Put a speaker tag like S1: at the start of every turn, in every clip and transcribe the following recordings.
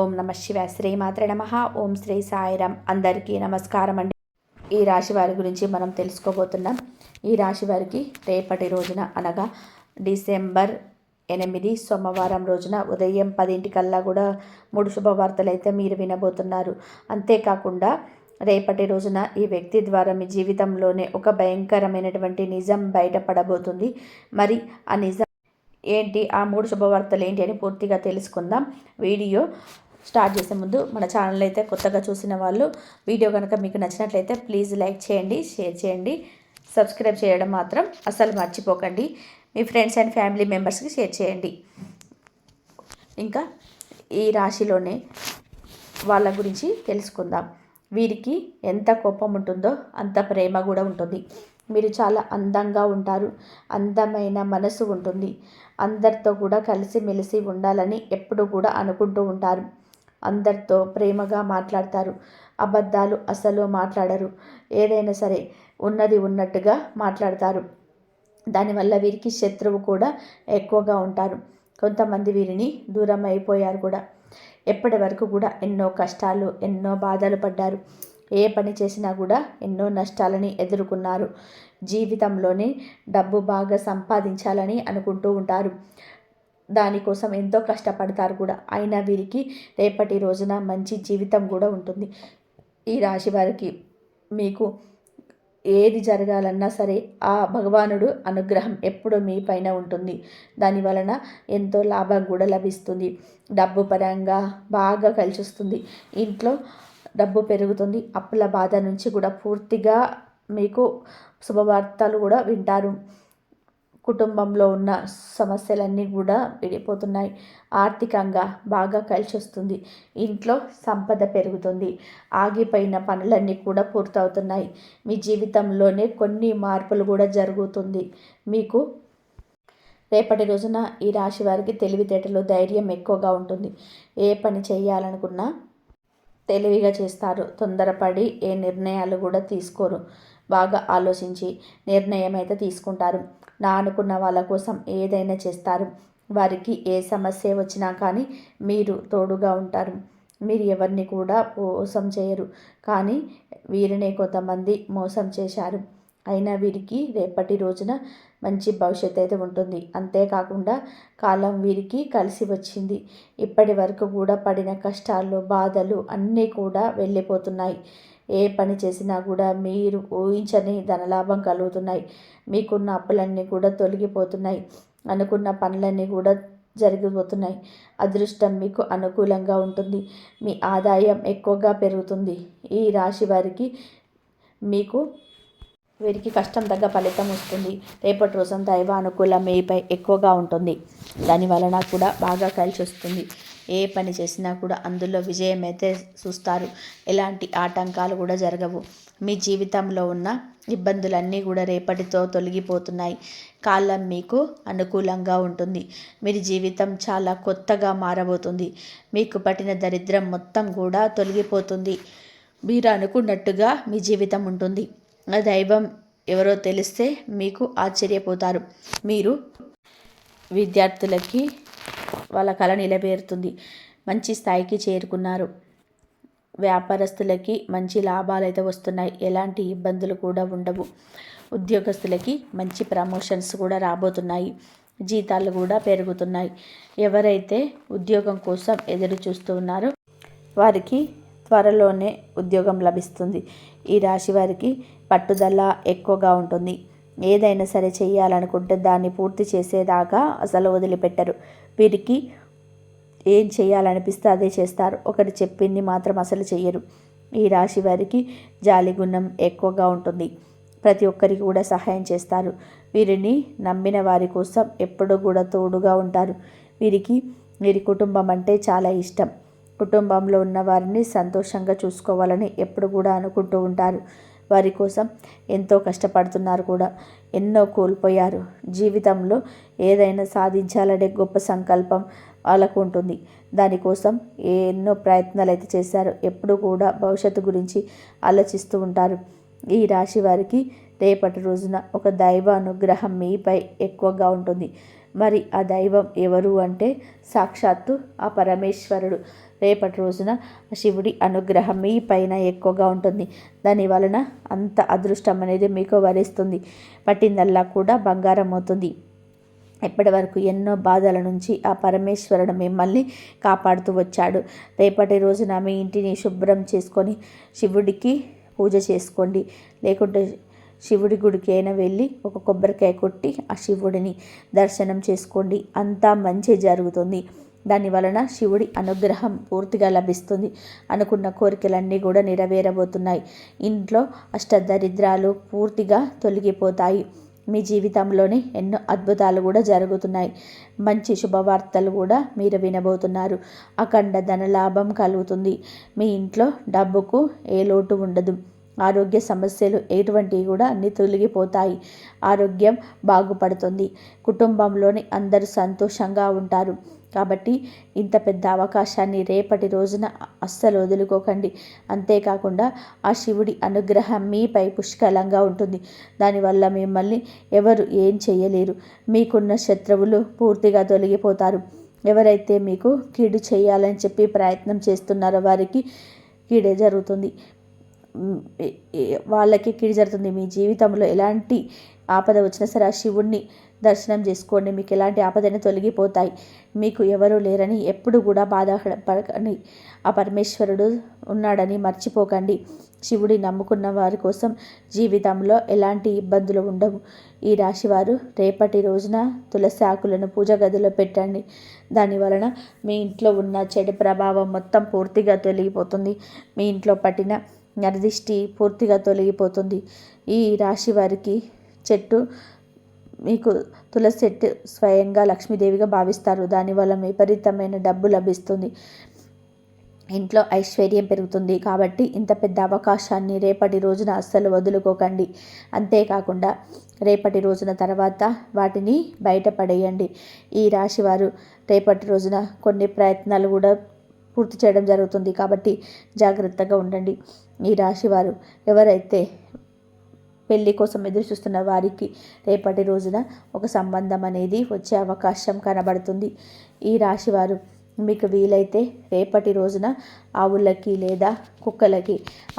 S1: ఓం నమ శివ శ్రీమాత్ర నమ. ఓం శ్రీ సాయిరామ్. అందరికీ నమస్కారం అండి. ఈ రాశి వారి గురించి మనం తెలుసుకోబోతున్నాం. ఈ రాశి వారికి రేపటి రోజున అనగా డిసెంబర్ ఎనిమిది సోమవారం రోజున ఉదయం పదింటికల్లా కూడా మూడు శుభవార్తలు అయితే మీరు వినబోతున్నారు. అంతేకాకుండా రేపటి రోజున ఈ వ్యక్తి ద్వారా మీ జీవితంలోనే ఒక భయంకరమైనటువంటి నిజం బయటపడబోతుంది. మరి ఆ నిజం ఏంటి ఆ మూడు శుభవార్తలు ఏంటి అని పూర్తిగా తెలుసుకుందాం. వీడియో స్టార్ట్ చేసే ముందు మన ఛానల్ అయితే కొత్తగా చూసిన వాళ్ళు వీడియో కనుక మీకు నచ్చినట్లయితే ప్లీజ్ లైక్ చేయండి షేర్ చేయండి సబ్స్క్రైబ్ చేయడం మాత్రం అస్సలు మర్చిపోకండి. మీ ఫ్రెండ్స్ అండ్ ఫ్యామిలీ మెంబర్స్కి షేర్ చేయండి. ఇంకా ఈ రాశిలోనే వాళ్ళ గురించి తెలుసుకుందాం. వీరికి ఎంత కోపం ఉంటుందో అంత ప్రేమ కూడా ఉంటుంది. మీరు చాలా అందంగా ఉంటారు. అందమైన మనసు ఉంటుంది. అందరితో కూడా కలిసిమెలిసి ఉండాలని ఎప్పుడు కూడా అనుకుంటూ ఉంటారు. అందరితో ప్రేమగా మాట్లాడతారు. అబద్ధాలు అసలు మాట్లాడరు. ఏదైనా సరే ఉన్నది ఉన్నట్టుగా మాట్లాడతారు. దానివల్ల వీరికి శత్రువు కూడా ఎక్కువగా ఉంటారు. కొంతమంది వీరిని దూరం అయిపోయారు కూడా. ఎప్పటి వరకు కూడా ఎన్నో కష్టాలు ఎన్నో బాధలు పడ్డారు. ఏ పని చేసినా కూడా ఎన్నో నష్టాలని ఎదుర్కొన్నారు. జీవితంలోనే డబ్బు బాగా సంపాదించాలని అనుకుంటూ ఉంటారు. దానికోసం ఎంతో కష్టపడతారు కూడా. అయినా వీరికి రేపటి రోజున మంచి జీవితం కూడా ఉంటుంది. ఈ రాశి వారికి మీకు ఏది జరగాలన్నా సరే ఆ భగవానుడు అనుగ్రహం ఎప్పుడూ మీ పైన ఉంటుంది. దాని వలన ఎంతో లాభం కూడా లభిస్తుంది. డబ్బు పరంగా బాగా కలిసి వస్తుంది ఇంట్లో డబ్బు పెరుగుతుంది. అప్పుల బాధ నుంచి కూడా పూర్తిగా మీకు శుభవార్తలు కూడా వింటారు. కుటుంబంలో ఉన్న సమస్యలన్నీ కూడా విడిపోతున్నాయి. ఆర్థికంగా బాగా కలిసి వస్తుంది ఇంట్లో సంపద పెరుగుతుంది. ఆగిపోయిన పనులన్నీ కూడా పూర్తవుతున్నాయి. మీ జీవితంలోనే కొన్ని మార్పులు కూడా జరుగుతుంది. మీకు రేపటి రోజున ఈ రాశి వారికి తెలివితేటలు ధైర్యం ఎక్కువగా ఉంటుంది. ఏ పని చేయాలనుకున్నా తెలివిగా చేస్తారు. తొందరపడి ఏ నిర్ణయాలు కూడా తీసుకోరు. బాగా ఆలోచించి నిర్ణయం అయితే తీసుకుంటారు. నా అనుకున్న వాళ్ళ కోసం ఏదైనా చేస్తారు. వారికి ఏ సమస్య వచ్చినా కానీ మీరు తోడుగా ఉంటారు. మీరు ఎవరిని కూడా మోసం చేయరు. కానీ వీరినే కొంతమంది మోసం చేశారు. అయినా వీరికి రేపటి రోజున మంచి భవిష్యత్తు అయితే ఉంటుంది. అంతేకాకుండా కాలం వీరికి కలిసి వచ్చింది. ఇప్పటి వరకు కూడా పడిన కష్టాలు బాధలు అన్నీ కూడా వెళ్ళిపోతున్నాయి. ఏ పని చేసినా కూడా మీరు ఊహించని ధనలాభం కలుగుతున్నాయి. మీకున్న అప్పులన్నీ కూడా తొలగిపోతున్నాయి. అనుకున్న పనులన్నీ కూడా జరిగిపోతున్నాయి. అదృష్టం మీకు అనుకూలంగా ఉంటుంది. మీ ఆదాయం ఎక్కువగా పెరుగుతుంది. ఈ రాశి వారికి మీకు వీరికి కష్టం తగ్గ ఫలితం వస్తుంది. రేపటి రోజు దైవ అనుకూలం మీపై ఎక్కువగా ఉంటుంది. దాని వలన కూడా బాగా కలిసి వస్తుంది. ఏ పని చేసినా కూడా అందులో విజయం అయితే చూస్తారు. ఎలాంటి ఆటంకాలు కూడా జరగవు. మీ జీవితంలో ఉన్న ఇబ్బందులన్నీ కూడా రేపటితో తొలగిపోతున్నాయి. కాలం మీకు అనుకూలంగా ఉంటుంది. మీరు జీవితం చాలా కొత్తగా మారబోతుంది. మీకు పట్టిన దరిద్రం మొత్తం కూడా తొలగిపోతుంది. మీరు అనుకున్నట్టుగా మీ జీవితం ఉంటుంది. దైవం ఎవరో తెలిస్తే మీకు ఆశ్చర్యపోతారు. మీరు విద్యార్థులకి వాళ్ళ కళ నిలబేరుతుంది మంచి స్థాయికి చేరుకున్నారు. వ్యాపారస్తులకి మంచి లాభాలు అయితే వస్తున్నాయి. ఎలాంటి ఇబ్బందులు కూడా ఉండవు. ఉద్యోగస్తులకి మంచి ప్రమోషన్స్ కూడా రాబోతున్నాయి. జీతాలు కూడా పెరుగుతున్నాయి. ఎవరైతే ఉద్యోగం కోసం ఎదురు చూస్తూ ఉన్నారో వారికి త్వరలోనే ఉద్యోగం లభిస్తుంది. ఈ రాశి వారికి పట్టుదల ఎక్కువగా ఉంటుంది. ఏదైనా సరే చేయాలనుకుంటే దాన్ని పూర్తి చేసేదాకా అసలు వదిలిపెట్టరు. వీరికి ఏం చేయాలనిపిస్తే అదే చేస్తారు. ఒకటి చెప్పింది మాత్రం అసలు చెయ్యరు. ఈ రాశి వారికి జాలిగుణం ఎక్కువగా ఉంటుంది. ప్రతి ఒక్కరికి కూడా సహాయం చేస్తారు. వీరిని నమ్మిన వారి కోసం ఎప్పుడూ కూడా తోడుగా ఉంటారు. వీరికి వీరి కుటుంబం అంటే చాలా ఇష్టం. కుటుంబంలో ఉన్న వారిని సంతోషంగా చూసుకోవాలని ఎప్పుడు కూడా అనుకుంటూ ఉంటారు. వారి కోసం ఎంతో కష్టపడుతున్నారు కూడా. ఎన్నో కోల్పోయారు. జీవితంలో ఏదైనా సాధించాలనే గొప్ప సంకల్పం వాళ్ళకు ఉంటుంది. దానికోసం ఎన్నో ప్రయత్నాలు అయితే చేశారు. ఎప్పుడు కూడా భవిష్యత్తు గురించి ఆలోచిస్తూ ఉంటారు. ఈ రాశి వారికి రేపటి రోజున ఒక దైవ అనుగ్రహం మీపై ఎక్కువగా ఉంటుంది. మరి ఆ దైవం ఎవరు అంటే సాక్షాత్తు ఆ పరమేశ్వరుడు. రేపటి రోజున శివుడి అనుగ్రహం మీ పైన ఎక్కువగా ఉంటుంది. దాని వలన అంత అదృష్టం అనేది మీకు వరిస్తుంది. పట్టిందల్లా కూడా బంగారం అవుతుంది. ఇప్పటి వరకు ఎన్నో బాధల నుంచి ఆ పరమేశ్వరుడు మిమ్మల్ని కాపాడుతూ వచ్చాడు. రేపటి రోజున మీ ఇంటిని శుభ్రం చేసుకొని శివుడికి పూజ చేసుకోండి. లేకుంటే శివుడి గుడికైనా వెళ్ళి ఒక కొబ్బరికాయ కొట్టి ఆ శివుడిని దర్శనం చేసుకోండి. అంతా మంచి జరుగుతుంది. దాని వలన శివుడి అనుగ్రహం పూర్తిగా లభిస్తుంది అనుకున్న కోరికలన్నీ కూడా నెరవేరబోతున్నాయి. ఇంట్లో అష్టదరిద్రాలు పూర్తిగా తొలగిపోతాయి. మీ జీవితంలోనే ఎన్నో అద్భుతాలు కూడా జరుగుతున్నాయి. మంచి శుభవార్తలు కూడా మీరు వినబోతున్నారు. అఖండ ధనలాభం కలుగుతుంది. మీ ఇంట్లో డబ్బుకు ఏ లోటు ఉండదు. ఆరోగ్య సమస్యలు ఎటువంటివి కూడా అన్ని తొలగిపోతాయి. ఆరోగ్యం బాగుపడుతుంది. కుటుంబంలోని అందరూ సంతోషంగా ఉంటారు. కాబట్టి ఇంత పెద్ద అవకాశాన్ని రేపటి రోజున అస్సలు వదులుకోకండి. అంతేకాకుండా ఆ శివుడి అనుగ్రహం మీపై పుష్కలంగా ఉంటుంది. దానివల్ల మిమ్మల్ని ఎవరు ఏం చేయలేరు. మీకున్న శత్రువులు పూర్తిగా తొలగిపోతారు. ఎవరైతే మీకు కీడు చేయాలని చెప్పి ప్రయత్నం చేస్తున్నారో వారికి కీడే జరుగుతుంది. వాళ్ళకి కీడు జరుగుతుంది. మీ జీవితంలో ఎలాంటి ఆపద వచ్చినా సరే ఆ శివుణ్ణి దర్శనం చేసుకోండి. మీకు ఎలాంటి ఆపదైనా తొలగిపోతాయి. మీకు ఎవరూ లేరని ఎప్పుడు కూడా బాధపడకండి. ఆ పరమేశ్వరుడు ఉన్నాడని మర్చిపోకండి. శివుడి నమ్ముకున్న వారి కోసం జీవితంలో ఎలాంటి ఇబ్బందులు ఉండవు. ఈ రాశివారు రేపటి రోజున తులసి ఆకులను పూజ గదిలో పెట్టండి. దాని వలన మీ ఇంట్లో ఉన్న చెడు ప్రభావం మొత్తం పూర్తిగా తొలగిపోతుంది. మీ ఇంట్లో పట్టిన నరదిష్టి పూర్తిగా తొలగిపోతుంది. ఈ రాశి వారికి చెట్టు మీకు తులసి చెట్టు స్వయంగా లక్ష్మీదేవిగా భావిస్తారు. దానివల్ల విపరీతమైన డబ్బు లభిస్తుంది. ఇంట్లో ఐశ్వర్యం పెరుగుతుంది. కాబట్టి ఇంత పెద్ద అవకాశాన్ని రేపటి రోజున అస్సలు వదులుకోకండి. అంతేకాకుండా రేపటి రోజున తర్వాత వాటిని బయటపడేయండి. ఈ రాశివారు రేపటి రోజున కొన్ని ప్రయత్నాలు కూడా పూర్తి చేయడం జరుగుతుంది. కాబట్టి జాగ్రత్తగా ఉండండి. ఈ రాశివారు ఎవరైతే పెళ్ళి కోసం ఎదురు చూస్తున్న వారికి రేపటి రోజున ఒక సంబంధం అనేది వచ్చే అవకాశం కనబడుతుంది. ఈ రాశివారు మీకు వీలైతే రేపటి రోజున ఆవులకి లేదా కుక్కలకి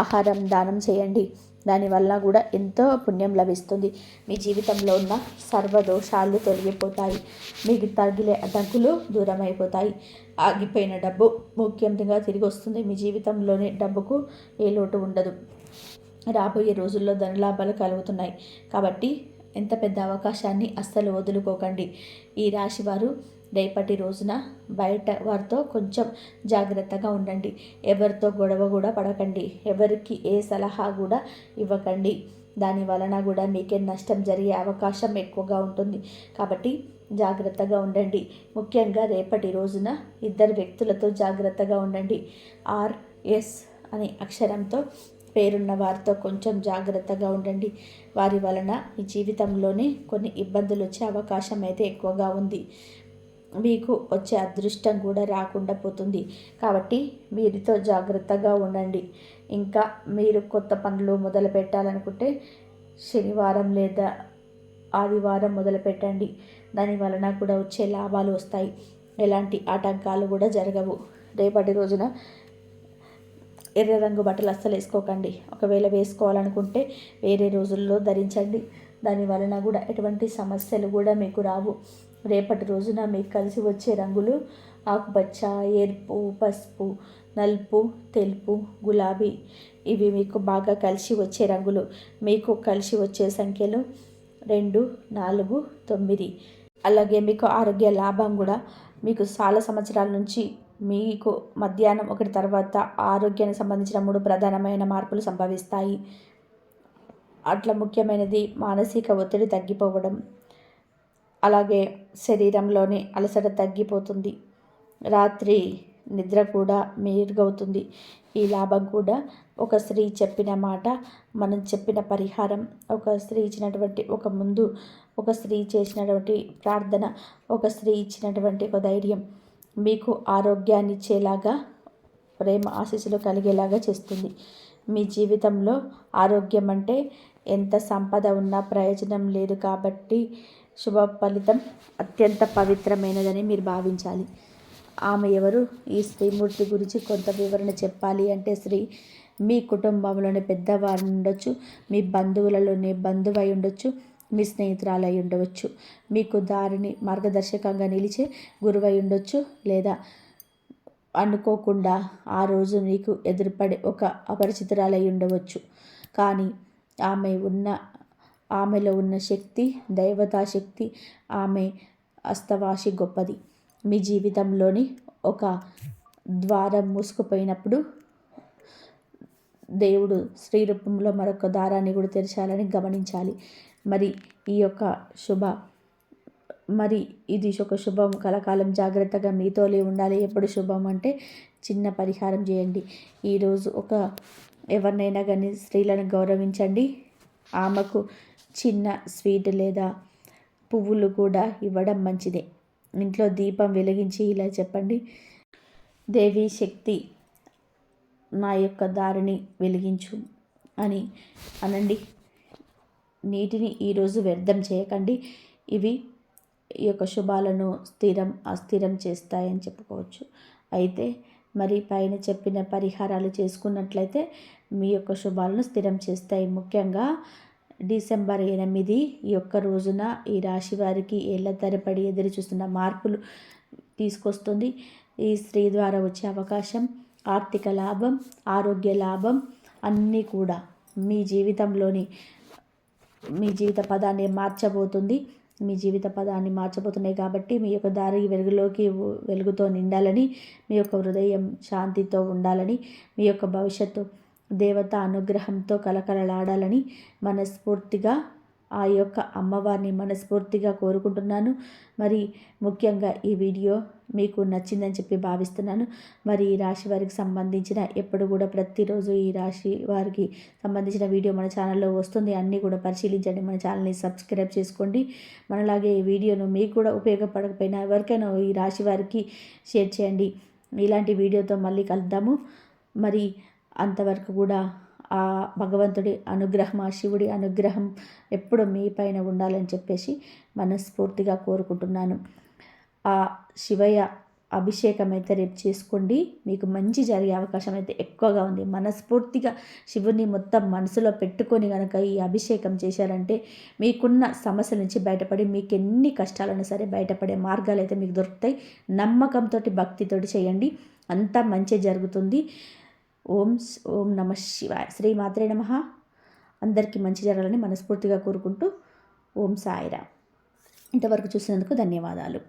S1: ఆహారం దానం చేయండి. దానివల్ల కూడా ఎంతో పుణ్యం లభిస్తుంది. మీ జీవితంలో ఉన్న సర్వదోషాలు తొలగిపోతాయి. మీకు తగిలే అడ్డంకులు దూరం అయిపోతాయి ఆగిపోయిన డబ్బు ముఖ్యంగా తిరిగి వస్తుంది. మీ జీవితంలోని డబ్బుకు ఏ లోటు ఉండదు. రాబోయే రోజుల్లో ధనలాభాలు కలుగుతున్నాయి. కాబట్టి ఎంత పెద్ద అవకాశాన్ని అస్సలు వదులుకోకండి. ఈ రాశి వారు రేపటి రోజున బయట వారితో కొంచెం జాగ్రత్తగా ఉండండి. ఎవరితో గొడవ కూడా పడకండి. ఎవరికి ఏ సలహా కూడా ఇవ్వకండి. దాని వలన కూడా మీకే నష్టం జరిగే అవకాశం ఎక్కువగా ఉంటుంది. కాబట్టి జాగ్రత్తగా ఉండండి. ముఖ్యంగా రేపటి రోజున ఇద్దరు వ్యక్తులతో జాగ్రత్తగా ఉండండి. ఆర్ఎస్ అనే అక్షరంతో పేరున్న వారితో కొంచెం జాగ్రత్తగా ఉండండి. వారి వలన మీ జీవితంలోనే కొన్ని ఇబ్బందులు వచ్చే అవకాశం అయితే ఎక్కువగా ఉంది. మీకు వచ్చే అదృష్టం కూడా రాకుండా పోతుంది. కాబట్టి వీరితో జాగ్రత్తగా ఉండండి. ఇంకా మీరు కొత్త పనులు మొదలు పెట్టాలనుకుంటే శనివారం లేదా ఆదివారం మొదలు పెట్టండి. దాని వలన కూడా వచ్చే లాభాలు వస్తాయి. ఎలాంటి ఆటంకాలు కూడా జరగవు. రేపటి రోజున ఎర్ర రంగు బట్టలు అస్సలు వేసుకోకండి. ఒకవేళ వేసుకోవాలనుకుంటే వేరే రోజుల్లో ధరించండి. దాని వలన కూడా ఎటువంటి సమస్యలు కూడా మీకు రావు. రేపటి రోజున మీకు కలిసి వచ్చే రంగులు ఆకుపచ్చ ఎరుపు పసుపు నలుపు తెలుపు గులాబీ. ఇవి మీకు బాగా కలిసి వచ్చే రంగులు. మీకు కలిసి వచ్చే సంఖ్యలు రెండు నాలుగు తొమ్మిది. అలాగే మీకు ఆరోగ్య లాభం కూడా. మీకు చాలా సంవత్సరాల నుంచి మీకు మధ్యాహ్నం ఒకటి తర్వాత ఆరోగ్యానికి సంబంధించిన మూడు ప్రధానమైన మార్పులు సంభవిస్తాయి. అట్లా ముఖ్యమైనది మానసిక ఒత్తిడి తగ్గిపోవడం. అలాగే శరీరంలోని అలసట తగ్గిపోతుంది. రాత్రి నిద్ర కూడా మెరుగవుతుంది. ఈ లాభం కూడా ఒక స్త్రీ చెప్పిన మాట మనం చెప్పిన పరిహారం ఒక స్త్రీ ఇచ్చినటువంటి ఒక ముందు ఒక స్త్రీ చేసినటువంటి ప్రార్థన ఒక స్త్రీ ఇచ్చినటువంటి ఒక ధైర్యం మీకు ఆరోగ్యాన్ని ఇచ్చేలాగా ప్రేమ ఆశీస్సులు కలిగేలాగా చేస్తుంది. మీ జీవితంలో ఆరోగ్యం అంటే ఎంత సంపద ఉన్నా ప్రయోజనం లేదు కాబట్టి శుభ ఫలితం అత్యంత పవిత్రమైనదని మీరు భావించాలి. ఆమె ఎవరు? ఈ స్త్రీమూర్తి గురించి కొంత వివరణ చెప్పాలి అంటే శ్రీ మీ కుటుంబంలోని పెద్దవారు ఉండొచ్చు మీ బంధువులలోనే బంధువై ఉండొచ్చు మీ స్నేహితురాలై ఉండవచ్చు మీకు దారిని మార్గదర్శకంగా నిలిచే గురువై ఉండొచ్చు లేదా అనుకోకుండా ఆ రోజు మీకు ఎదురుపడే ఒక అపరిచితురాలై ఉండవచ్చు. కానీ ఆమె ఉన్న ఆమెలో ఉన్న శక్తి దైవతా శక్తి ఆమె అస్తవాసి గొప్పది. మీ జీవితంలోని ఒక ద్వారం మూసుకుపోయినప్పుడు దేవుడు స్త్రీ రూపంలో మరొక దారాన్ని కూడా తెరచాలని గమనించాలి. మరి ఈ యొక్క శుభ మరి ఇది ఒక శుభం. కలకాలం జాగ్రత్తగా మీతోనే ఉండాలి. ఎప్పుడు శుభం అంటే చిన్న పరిహారం చేయండి. ఈరోజు ఒక ఎవరినైనా కానీ స్త్రీలను గౌరవించండి. ఆమెకు చిన్న స్వీట్ లేదా పువ్వులు కూడా ఇవ్వడం మంచిదే. ఇంట్లో దీపం వెలిగించి ఇలా చెప్పండి. దేవి శక్తి నా యొక్క దారిని వెలిగించు అని అనండి. నీటిని ఈరోజు వ్యర్థం చేయకండి. ఇవి ఈ యొక్క శుభాలను స్థిరం అస్థిరం చేస్తాయని చెప్పుకోవచ్చు. అయితే మరి పైన చెప్పిన పరిహారాలు చేసుకున్నట్లయితే మీ యొక్క శుభాలను స్థిరం చేస్తాయి. ముఖ్యంగా డిసెంబర్ ఎనిమిది ఈ యొక్క రోజున ఈ రాశి వారికి ఏళ్ళ తరపడి ఎదురు చూస్తున్న మార్పులు తీసుకొస్తుంది. ఈ స్త్రీ ద్వారా వచ్చే అవకాశం ఆర్థిక లాభం ఆరోగ్య లాభం అన్నీ కూడా మీ జీవితంలోని మీ జీవిత పదాన్ని మార్చబోతుంది. మీ జీవిత పదాన్ని మార్చబోతున్నాయి కాబట్టి మీ యొక్క దారి వెలుగులోకి వెలుగుతో నిండాలని మీ యొక్క హృదయం శాంతితో ఉండాలని మీ యొక్క భవిష్యత్తు దేవత అనుగ్రహంతో కలకలలాడాలని మనస్ఫూర్తిగా ఆ యొక్క అమ్మవారిని మనస్ఫూర్తిగా కోరుకుంటున్నాను. మరి ముఖ్యంగా ఈ వీడియో మీకు నచ్చిందని చెప్పి భావిస్తున్నాను. మరి ఈ రాశి వారికి సంబంధించిన ఎప్పుడు కూడా ప్రతిరోజు ఈ రాశి వారికి సంబంధించిన వీడియో మన ఛానల్లో వస్తుంది. అన్నీ కూడా పరిశీలించండి. మన ఛానల్ని సబ్స్క్రైబ్ చేసుకోండి. మనలాగే ఈ వీడియోను మీకు కూడా ఉపయోగపడకపోయినా ఎవరికైనా ఈ రాశి వారికి షేర్ చేయండి. ఇలాంటి వీడియోతో మళ్ళీ కలుద్దాము. మరి అంతవరకు కూడా ఆ భగవంతుడి అనుగ్రహం ఆ శివుడి అనుగ్రహం ఎప్పుడు మీ పైన ఉండాలని చెప్పేసి మనస్ఫూర్తిగా కోరుకుంటున్నాను. ఆ శివయ్య అభిషేకం అయితే రేపు చేసుకోండి. మీకు మంచి జరిగే అవకాశం అయితే ఎక్కువగా ఉంది. మనస్ఫూర్తిగా శివుని మొత్తం మనసులో పెట్టుకొని కనుక ఈ అభిషేకం చేశారంటే మీకున్న సమస్యల నుంచి బయటపడి మీకు ఎన్ని కష్టాలైనా సరే బయటపడే మార్గాలు అయితే మీకు దొరుకుతాయి. నమ్మకంతో భక్తితోటి చేయండి. అంతా మంచి జరుగుతుంది. ఓం ఓం నమ శివాయ. శ్రీ మాత్రే నమ. అందరికీ మంచి జరగాలని మనస్ఫూర్తిగా కోరుకుంటూ ఓం సాయిరా ఇంతవరకు చూసినందుకు ధన్యవాదాలు.